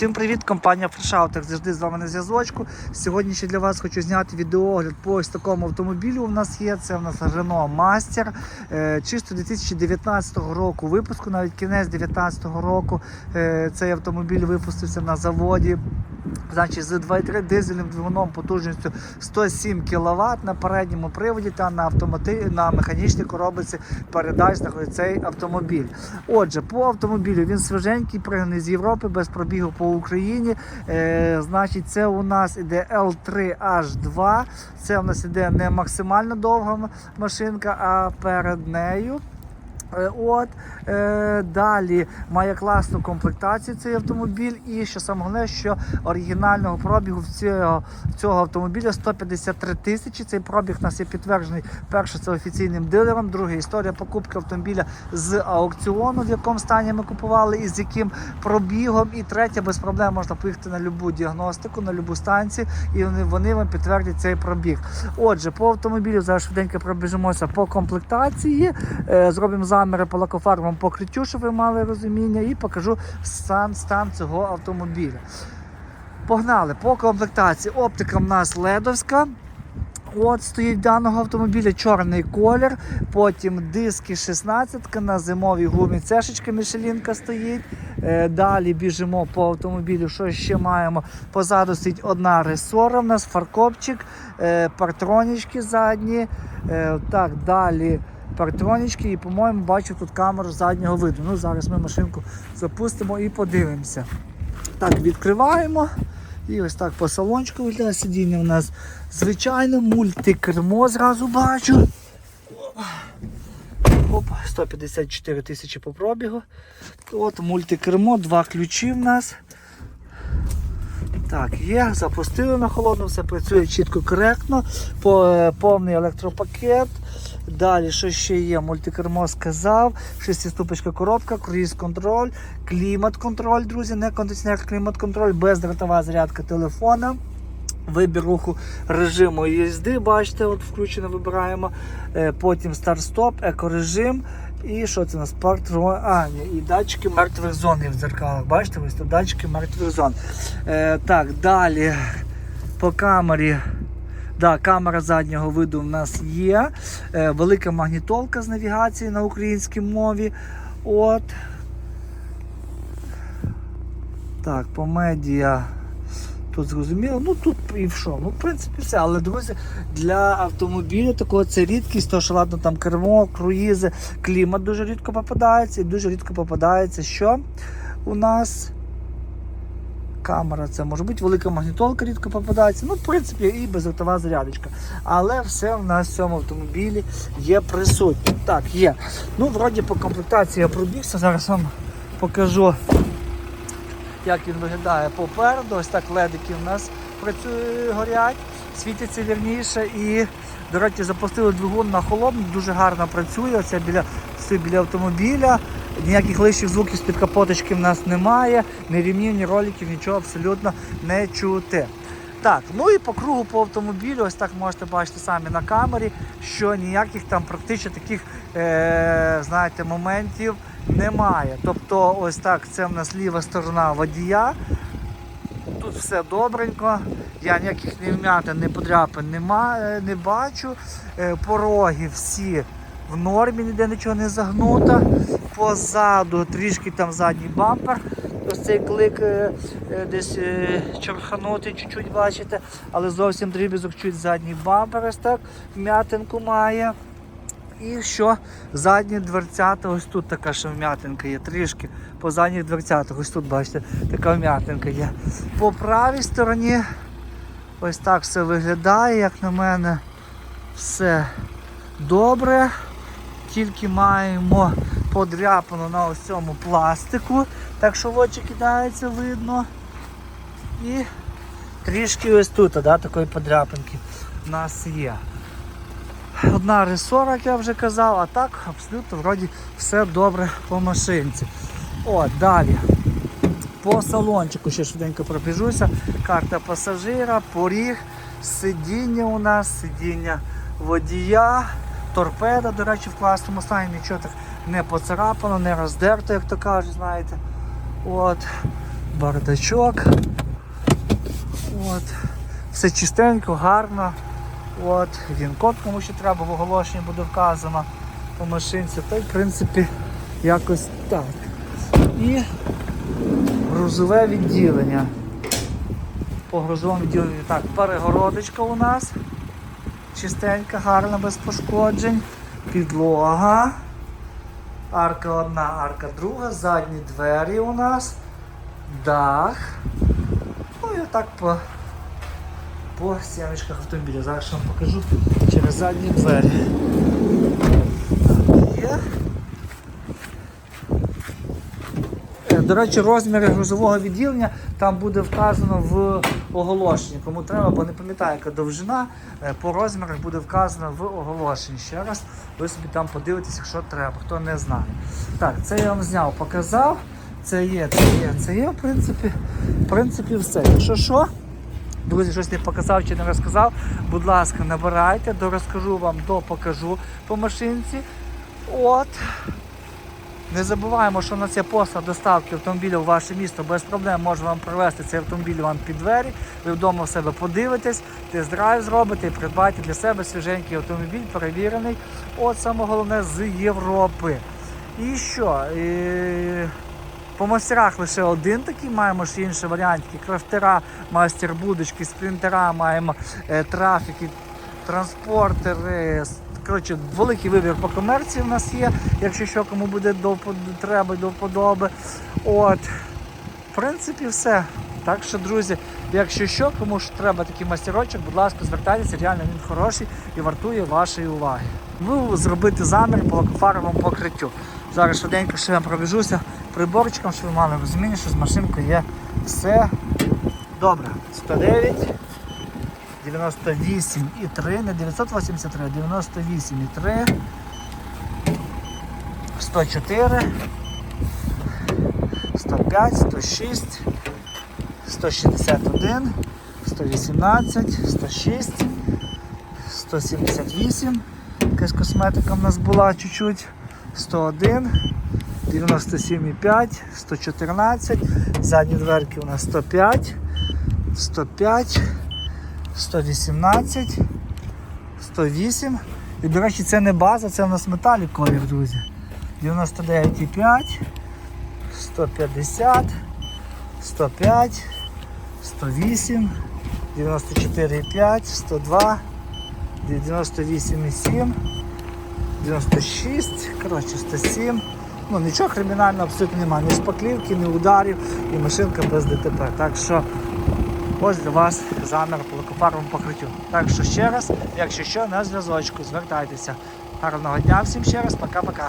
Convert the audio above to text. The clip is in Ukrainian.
Всім привіт, компанія Фрешаут, як завжди з вами на зв'язочку. Сьогодні ще для вас хочу зняти відеогляд по ось такому автомобілю. У нас є. Це у нас Renault Master. Е, Чисто 2019 року випуску, навіть кінець 2019 року е, цей автомобіль випустився на заводі. Значить, з 2.3 дизельним двигуном потужністю 107 кВт на передньому приводі та на автомати... на механічній коробці передач знаходиться цей автомобіль. Отже, по автомобілю він свіженький, пригнаний з Європи без пробігу по Україні. Е, значить, це у нас іде L3H2. Це у нас іде не максимально довга машинка, а перед нею. Е, От е, далі має класну комплектацію цей автомобіль, і що саме головне, що оригінального пробігу в цього, в цього автомобіля 153 тисячі. Цей пробіг у нас є підтверджений. Перше це офіційним дилером. Друге історія покупки автомобіля з аукціону, в якому стані ми купували, і з яким пробігом. І третє, без проблем можна поїхати на любу діагностику, на любу станцію, і вони, вони вам підтвердять цей пробіг. Отже, по автомобілю зараз швиденько пробіжимося по комплектації. Е, Зробимо заміри по лакофарбовому покриттю, щоб ви мали розуміння, і покажу стан, стан цього автомобіля. Погнали по комплектації. Оптика в нас ледовська. От стоїть даного автомобіля чорний колір, потім диски 16 на зимовій гумі цешечка Мішелінка стоїть. Е, Далі біжимо по автомобілю. Що ще маємо? Позаду стоїть одна ресора, в нас фаркопчик, е, партронічки задні. Е, Так, далі партронічки і, по-моєму, бачу тут камеру заднього виду. Ну, зараз ми машинку запустимо і подивимося. Так, відкриваємо. І ось так по салончику виглядає сидіння у нас звичайне, мультикермо зразу бачу. Оп, 154 тисячі по пробігу. От мультикермо, два ключі в нас. Так, є, запустили на холодну, все працює чітко, коректно. Е, повний електропакет. Далі, що ще є? Мультикермо сказав, шестиступочка коробка, круїз-контроль, клімат-контроль, друзі, не кондиціонер, клімат-контроль, бездротова зарядка телефона. Вибір руху режиму їзди, бачите, от включено вибираємо. Е, Потім старт-стоп, екорежим. І що це у нас? А, ні, і датчики мертвих зон є в дзеркалах. Бачите, ось тут датчики мертвих зон. Е, так, далі по камері. Да, камера заднього виду в нас є. Е, велика магнітолка з навігації на українській мові. От. Так, по медіа. Тут зрозуміло, ну тут і що. Ну, в принципі, все. Але, друзі, для автомобіля такого це рідкість, то що ладно, там кермо, круїзи, клімат дуже рідко попадається, і дуже рідко попадається, що у нас камера, це може бути велика магнітолка рідко попадається. Ну, в принципі, і безротова зарядочка. Але все в нас в цьому автомобілі є присутнє. Так, є. Ну, вроді по комплектації я пробігся. Зараз вам покажу як він виглядає попереду. Ось так ледики в нас працює, горять, світяться вірніше. І, до речі, запустили двигун на холодну, дуже гарно працює. Оце біля, біля автомобіля. Ніяких лишніх звуків з-під капоточки в нас немає, ні рівнів, ні роліків, нічого абсолютно не чути. Так, ну і по кругу по автомобілю, ось так можете бачити самі на камері, що ніяких там практично таких е, знаєте, моментів немає. Тобто, ось так, це в нас ліва сторона водія. Тут все добренько, я ніяких не вмятин, не подряпин нема, е, не бачу. Е, Пороги всі в нормі, ніде нічого не загнуто. Позаду трішки там задній бампер. Ось цей клик е, е, десь е, чорханутий, чуть-чуть бачите, але зовсім дрібізок чуть задній бампер ось так, вмятинку має. І що задні дверцята, ось тут така ще вмятинка є, трішки по задніх дверцятах, ось тут бачите, така вмятинка є. По правій стороні ось так все виглядає, як на мене, все добре. Тільки маємо подряпину на ось цьому пластику, так що в очі кидається, видно. І трішки ось тут, да, такої подряпинки в нас є. Одна ресора, як я вже казав, а так абсолютно вроді все добре по машинці. О, далі. По салончику ще швиденько пробіжуся. Карта пасажира, поріг, сидіння у нас, сидіння водія, торпеда, до речі, в класному стані, нічого так не поцарапано, не роздерто, як то кажуть, знаєте. От. бардачок. От. Все чистенько, гарно. От. Він код кому ще треба, в оголошенні буде вказано по машинці. Та й в принципі якось так. І грузове відділення. По грузовому відділенню так, перегородочка у нас. Чистенька, гарна, без пошкоджень. Підлога. Арка одна, арка друга, задні двері у нас. Дах. Ну і отак по, по стіночках автомобіля. Зараз я вам покажу через задні двері. Так, є. До речі, розміри грузового відділення там буде вказано в оголошенні. Кому треба, бо не пам'ятаю, яка довжина, е, по розмірах буде вказано в оголошенні. Ще раз ви собі там подивитесь, якщо треба, хто не знає. Так, це я вам зняв, показав. Це є, це є, це є, в принципі, в принципі, все. Якщо що, друзі, щось не показав чи не розказав, будь ласка, набирайте, дорозкажу вам, допокажу по машинці. От. Не забуваємо, що у нас є доставки автомобіля в ваше місто без проблем може вам привезти цей автомобіль вам під двері. Ви вдома в себе подивитесь, тест-драйв зробите і придбайте для себе свіженький автомобіль, перевірений. От саме головне з Європи. І що? І... По мастерах лише один такий, маємо ще інші варіантики. Крафтера, мастер будочки, спринтера, маємо е, трафіки, транспортери. Коротше, великий вибір по комерції в нас є, якщо що кому буде до треба до вподоби. От. В принципі, все. Так що, друзі, якщо що, кому ж треба такий мастерочок, будь ласка, звертайтеся, реально він хороший і вартує вашої уваги. Ви зробити замір по лакофаровому покриттю. Зараз швиденько ще я пробіжуся приборчиком, щоб ви мали розуміння, що з машинкою є все добре. 109, 98 і 3, не 983, а 98 і 3, 104, 105, 106, 161, 118, 106, 178. Якась косметика в нас була чуть-чуть. 101, 97,5, 114, задні дверки у нас 105, 105, 118, 108. І, до речі, це не база, це у нас металік колір, друзі. 99,5, 150, 105, 108, 94,5, 102, 98,7. 96, коротше 107. Ну нічого кримінального абсолютно немає. Ні шпаклівки, ні ударів, і машинка без ДТП. Так що ось для вас замір по лакофаровому покриттю. Так що ще раз, якщо що, на зв'язочку, звертайтеся. Гарного дня всім ще раз, пока-пока.